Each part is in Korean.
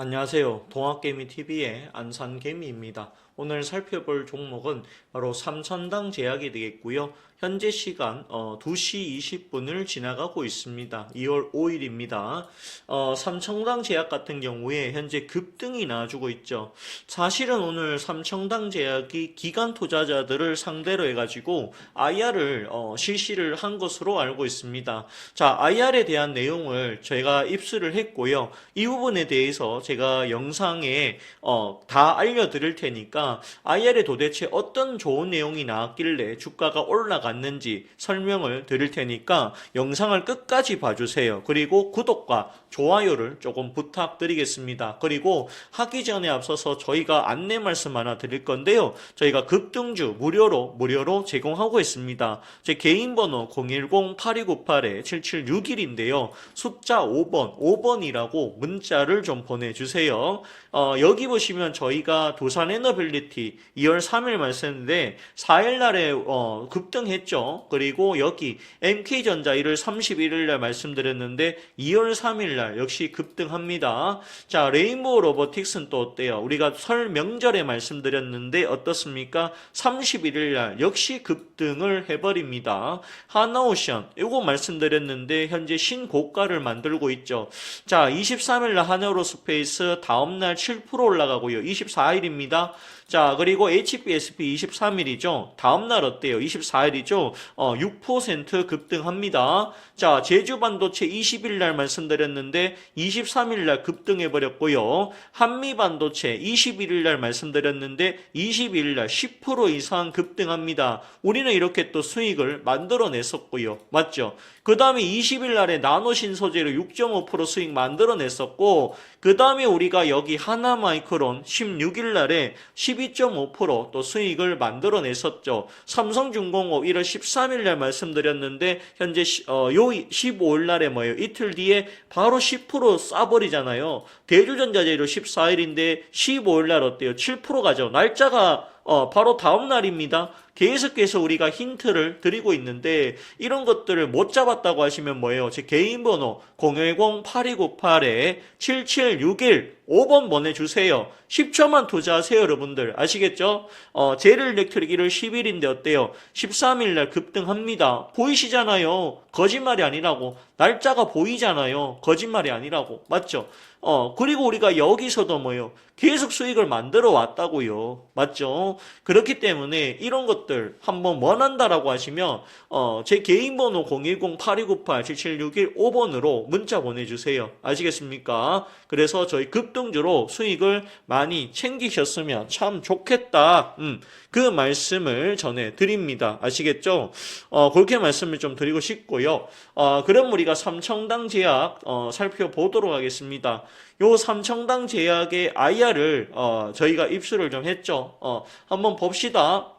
안녕하세요. 동학개미TV의 안산개미입니다. 오늘 살펴볼 종목은 바로 삼천당 제약이 되겠고요. 현재 시간 어, 2시 20분을 지나가고 있습니다. 2월 5일입니다. 어, 삼청당 제약 같은 경우에 현재 급등이 나와주고 있죠. 사실은 오늘 삼청당 제약이 기관 투자자들을 상대로 해가지고 IR을 어, 실시를 한 것으로 알고 있습니다. 자, IR에 대한 내용을 저희가 입수를 했고요. 이 부분에 대해서 제가 영상에 어, 다 알려드릴 테니까 IR에 도대체 어떤 좋은 내용이 나왔길래 주가가 올라갔는지 설명을 드릴 테니까 영상을 끝까지 봐주세요. 그리고 구독과 좋아요를 조금 부탁드리겠습니다. 그리고 하기 전에 앞서서 저희가 안내 말씀 하나 드릴 건데요. 저희가 급등주 무료로 무료로 제공하고 있습니다. 제 개인 번호 010-8298-7761인데요. 숫자 5번, 5번이라고 문자를 좀 보내주세요. 어, 여기 보시면 저희가 두산 에너빌리 티 2월 3일 말씀인데 4일 날에 어, 급등했죠. 그리고 여기 MK전자 1월 31일 날 말씀드렸는데 2월 3일 날 역시 급등합니다. 자, 레인보우 로보틱스는 또 어때요? 우리가 설 명절에 말씀드렸는데 어떻습니까? 31일 날 역시 급등을 해버립니다. 하나오션 이거 말씀드렸는데 현재 신고가를 만들고 있죠. 자, 23일 날 하나로 스페이스 다음 날 7% 올라가고요. 24일입니다. 자, 그리고 HBSP 23일이죠. 다음 날 어때요? 24일이죠. 어, 6% 급등합니다. 자, 제주 반도체 20일 날 말씀 드렸는데 23일 날 급등해 버렸고요. 한미 반도체 21일 날 말씀드렸는데 22일 날 10% 이상 급등합니다. 우리는 이렇게 또 수익을 만들어 냈었고요. 맞죠? 그다음에 20일 날에 나노 신소재로 6.5% 수익 만들어 냈었고 그 다음에 우리가 여기 하나 마이크론 16일 날에 12.5%또 수익을 만들어 냈었죠. 삼성중공업 1월 13일 날 말씀드렸는데 현재 시- 어, 요 15일 날에 뭐예요? 이틀 뒤에 바로 10% 싸버리잖아요. 대주전자 재료 14일인데 15일 날 어때요? 7% 가죠. 날짜가 어, 바로 다음 날입니다. 계속해서 우리가 힌트를 드리고 있는데 이런 것들을 못 잡았다고 하시면 뭐예요? 제 개인 번호 010-8298-7761 5번 보내주세요. 10초만 투자하세요, 여러분들. 아시겠죠? 어, 제를 일렉트릭 1월 10일인데 어때요? 13일 날 급등합니다. 보이시잖아요. 거짓말이 아니라고. 날짜가 보이잖아요. 거짓말이 아니라고. 맞죠? 어, 그리고 우리가 여기서도 뭐요? 계속 수익을 만들어 왔다고요. 맞죠? 그렇기 때문에 이런 것들 한번 원한다라고 하시면, 어, 제 개인 번호 010-8298-7761 5번으로 문자 보내주세요. 아시겠습니까? 그래서 저희 급등 주로 수익을 많이 챙기셨으면 참 좋겠다. 음, 그 말씀을 전해 드립니다. 아시겠죠? 어, 그렇게 말씀을 좀 드리고 싶고요. 어, 그럼 우리가 삼청당 제약, 어, 살펴보도록 하겠습니다. 요 삼청당 제약의 IR을, 어, 저희가 입수를 좀 했죠. 어, 한번 봅시다.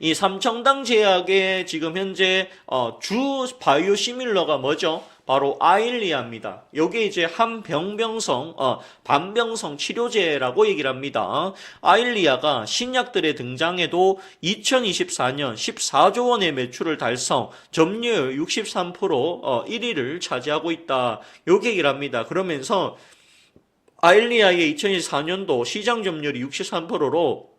이 삼청당 제약의 지금 현재 어, 주 바이오 시밀러가 뭐죠? 바로 아일리아입니다. 요게 이제 한병병성, 어, 반병성 치료제라고 얘기를 합니다. 아일리아가 신약들의 등장에도 2024년 14조 원의 매출을 달성, 점유율 63% 어, 1위를 차지하고 있다. 요게 얘기를 합니다. 그러면서 아일리아의 2024년도 시장 점유율이 63%로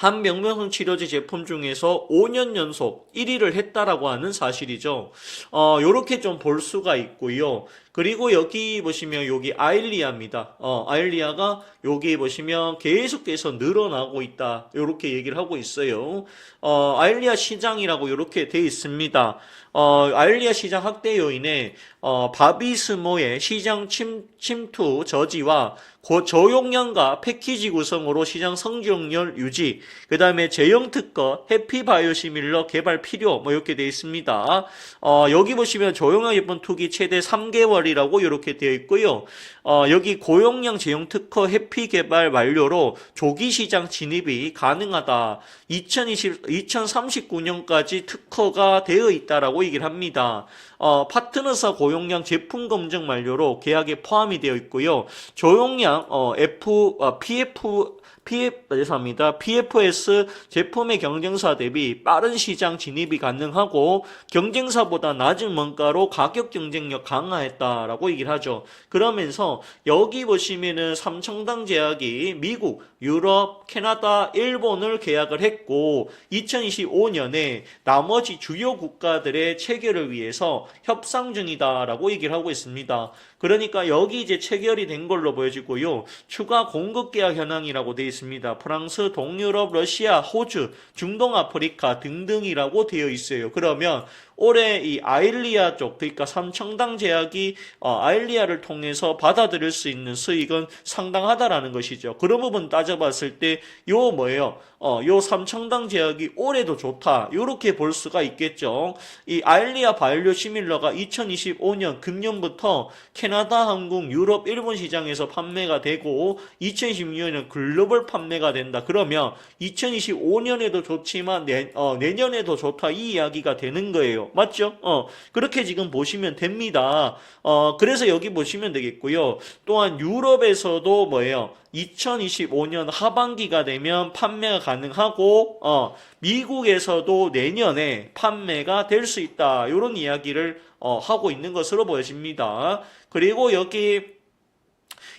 한 명명성 치료제 제품 중에서 5년 연속 1위를 했다라고 하는 사실이죠. 어, 요렇게 좀 볼 수가 있고요. 그리고 여기 보시면 여기 아일리아입니다. 어, 아일리아가 여기 보시면 계속해서 늘어나고 있다. 요렇게 얘기를 하고 있어요. 어, 아일리아 시장이라고 요렇게 돼 있습니다. 어, 아일리아 시장 확대 요인에 어, 바비스모의 시장 침, 침투 저지와 고 저용량과 패키지 구성으로 시장 성장률 유지, 그 다음에 제형 특허, 해피바이오시밀러 개발 필요, 뭐 이렇게 되어 있습니다. 어, 여기 보시면 저용량 예쁜 투기 최대 3개월이 라고 이렇게 되어 있고요. 어, 여기 고용량 제형 특허 해피 개발 완료로 조기 시장 진입이 가능하다. 2020, 2039년까지 특허가 되어 있다라고 얘기를 합니다. 어, 파트너사 고용량 제품 검증 만료로 계약에 포함이 되어 있고요. 조용량 어, F 어, PF PF, 죄송합니다. PFS 제품의 경쟁사 대비 빠른 시장 진입이 가능하고 경쟁사보다 낮은 원가로 가격 경쟁력 강화했다라고 얘기를 하죠. 그러면서 여기 보시면은 삼청당 제약이 미국, 유럽, 캐나다, 일본을 계약을 했고 2025년에 나머지 주요 국가들의 체결을 위해서 협상 중이다라고 얘기를 하고 있습니다. 그러니까 여기 이제 체결이 된 걸로 보여지고요. 추가 공급 계약 현황이라고 되어 있습니다. 프랑스, 동유럽, 러시아, 호주, 중동 아프리카 등등이라고 되어 있어요. 그러면 올해 이 아일리아 쪽, 그러니까 삼청당 제약이 어, 아일리아를 통해서 받아들일 수 있는 수익은 상당하다라는 것이죠. 그런 부분 따져봤을 때 요 뭐예요? 어, 요 삼청당 제약이 올해도 좋다. 요렇게 볼 수가 있겠죠. 이 아일리아 바이오 시밀러가 2025년 금년부터 캐나다, 한국, 유럽, 일본 시장에서 판매가 되고 2026년에는 글로벌 판매가 된다. 그러면 2025년에도 좋지만 내, 어, 내년에도 좋다. 이 이야기가 되는 거예요. 맞죠? 어, 그렇게 지금 보시면 됩니다. 어, 그래서 여기 보시면 되겠고요. 또한 유럽에서도 뭐예요? 2025년 하반기가 되면 판매가 가능하고 어, 미국에서도 내년에 판매가 될 수 있다. 이런 이야기를 어, 하고 있는 것으로 보여집니다. 그리고 여기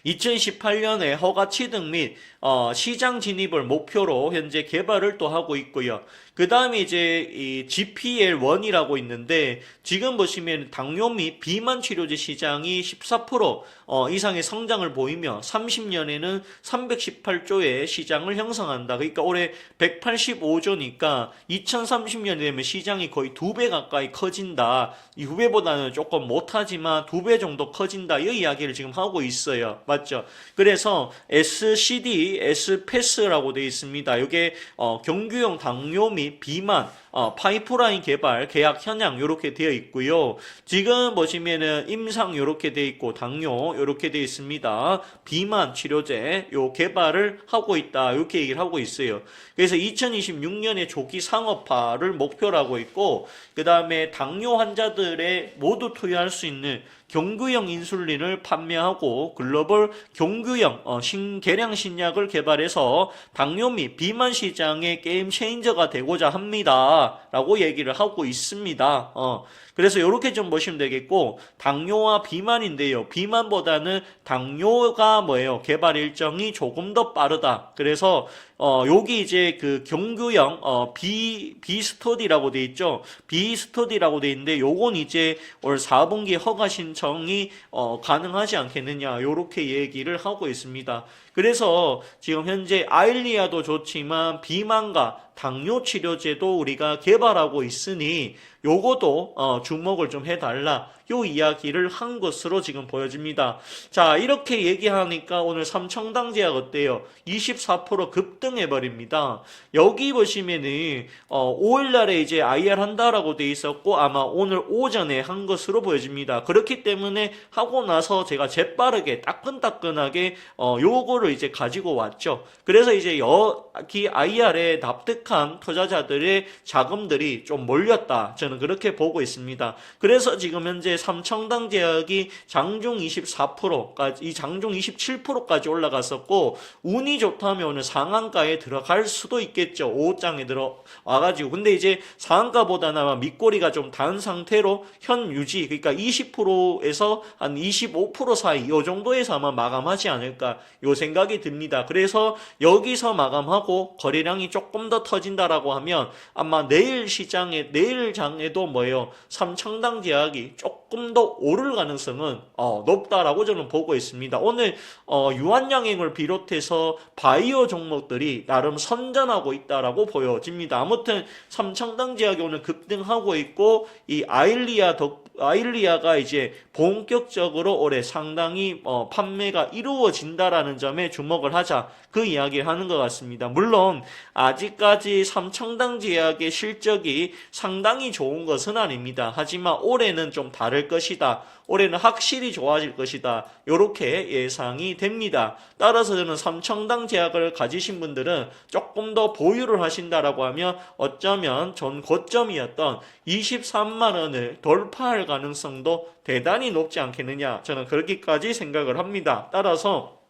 2018년에 허가 취득 및 어, 시장 진입을 목표로 현재 개발을 또 하고 있고요. 그 다음에 이제 이 GPL1이라고 있는데 지금 보시면 당뇨 및 비만 치료제 시장이 14% 어, 이상의 성장을 보이며 30년에는 318조의 시장을 형성한다. 그러니까 올해 185조니까 2030년에 되면 시장이 거의 두 배 가까이 커진다. 이 후배보다는 조금 못하지만 두 배 정도 커진다. 이 이야기를 지금 하고 있어요. 맞죠? 그래서 SCD, S패스라고 되어 있습니다. 이게 어, 경규용 당뇨 및 비만 어, 파이프라인 개발 계약 현황 이렇게 되어 있고요. 지금 보시면은 임상 이렇게 되어 있고 당뇨 이렇게 되어 있습니다. 비만 치료제 요 개발을 하고 있다 이렇게 얘기를 하고 있어요. 그래서 2026년에 조기 상업화를 목표로 하고 있고 그 다음에 당뇨 환자들의 모두 투여할 수 있는 경구형 인슐린을 판매하고 글로벌 경구형 어, 신개량 신약을 개발해서 당뇨 및 비만 시장의 게임 체인저가 되고자 합니다 라고 얘기를 하고 있습니다. 어, 그래서 이렇게 좀 보시면 되겠고 당뇨와 비만인데요. 비만보다는 당뇨가 뭐예요? 개발 일정이 조금 더 빠르다. 그래서 어 여기 이제 그 경규형 어 비 비스터디라고 돼 있죠. 비스터디라고 돼 있는데 요건 이제 올 4분기 허가 신청이 어 가능하지 않겠느냐. 요렇게 얘기를 하고 있습니다. 그래서 지금 현재 아일리아도 좋지만 비만과 당뇨 치료제도 우리가 개발하고 있으니 요거도 어, 주목을 좀 해달라. 요 이야기를 한 것으로 지금 보여집니다. 자, 이렇게 얘기하니까 오늘 삼청당 제약 어때요? 24% 급등해 버립니다. 여기 보시면은 어, 5일 날에 이제 IR 한다라고 돼 있었고 아마 오늘 오전에 한 것으로 보여집니다. 그렇기 때문에 하고 나서 제가 재빠르게 따끈따끈하게 어, 요거를 이제 가지고 왔죠. 그래서 이제 여기 IR에 납득한 투자자들의 자금들이 좀 몰렸다. 저는 그렇게 보고 있습니다. 그래서 지금 현재 삼청당 제약이 장중 24%까지 이 장중 27%까지 올라갔었고 운이 좋다면 오늘 상한가에 들어갈 수도 있겠죠. 5장에 들어 와 가지고 근데 이제 상한가보다는 아마 밑꼬리가 좀 단 상태로 현 유지 그러니까 20%에서 한 25% 사이 요 정도에서 아마 마감하지 않을까 요 생각이 듭니다. 그래서 여기서 마감하고 거래량이 조금 더 터진다라고 하면 아마 내일 시장에 내일 장에도 뭐예요 삼청당 제약이 조금 더 오를 가능성은 어, 높다라고 저는 보고 있습니다. 오늘 어, 유한양행을 비롯해서 바이오 종목들이 나름 선전하고 있다라고 보여집니다. 아무튼 삼청당 제약이 오늘 급등하고 있고 이 아일리아 덕 아일리아가 이제 본격적으로 올해 상당히 어, 판매가 이루어진다라는 점에 주목을 하자 그 이야기를 하는 것 같습니다. 물론 아직까지 삼청당 제약의 실적이 상당히 좋은 것은 아닙니다. 하지만 올해는 좀 다를 될 것이다. 올해는 확실히 좋아질 것이다. 이렇게 예상이 됩니다. 따라서 저는 삼청당 제약을 가지신 분들은 조금 더 보유를 하신다라고 하면 어쩌면 전 고점이었던 23만 원을 돌파할 가능성도 대단히 높지 않겠느냐. 저는 그렇게까지 생각을 합니다. 따라서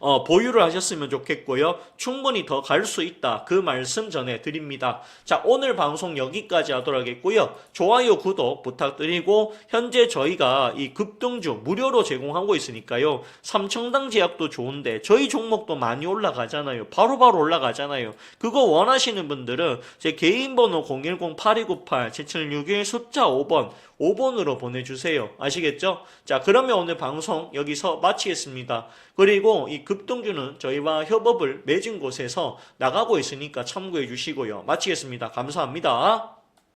어, 보유를 하셨으면 좋겠고요. 충분히 더 갈 수 있다. 그 말씀 전해 드립니다. 자, 오늘 방송 여기까지 하도록 하겠고요. 좋아요, 구독 부탁드리고 현재 저희가 이 급등주 무료로 제공하고 있으니까요. 삼청당 제약도 좋은데 저희 종목도 많이 올라가잖아요. 바로바로 올라가잖아요. 그거 원하시는 분들은 제 개인 번호 010-8298-7761 숫자 5번 5번으로 보내주세요. 아시겠죠? 자, 그러면 오늘 방송 여기서 마치겠습니다. 그리고 이 급등주는 저희와 협업을 맺은 곳에서 나가고 있으니까 참고해 주시고요. 마치겠습니다. 감사합니다.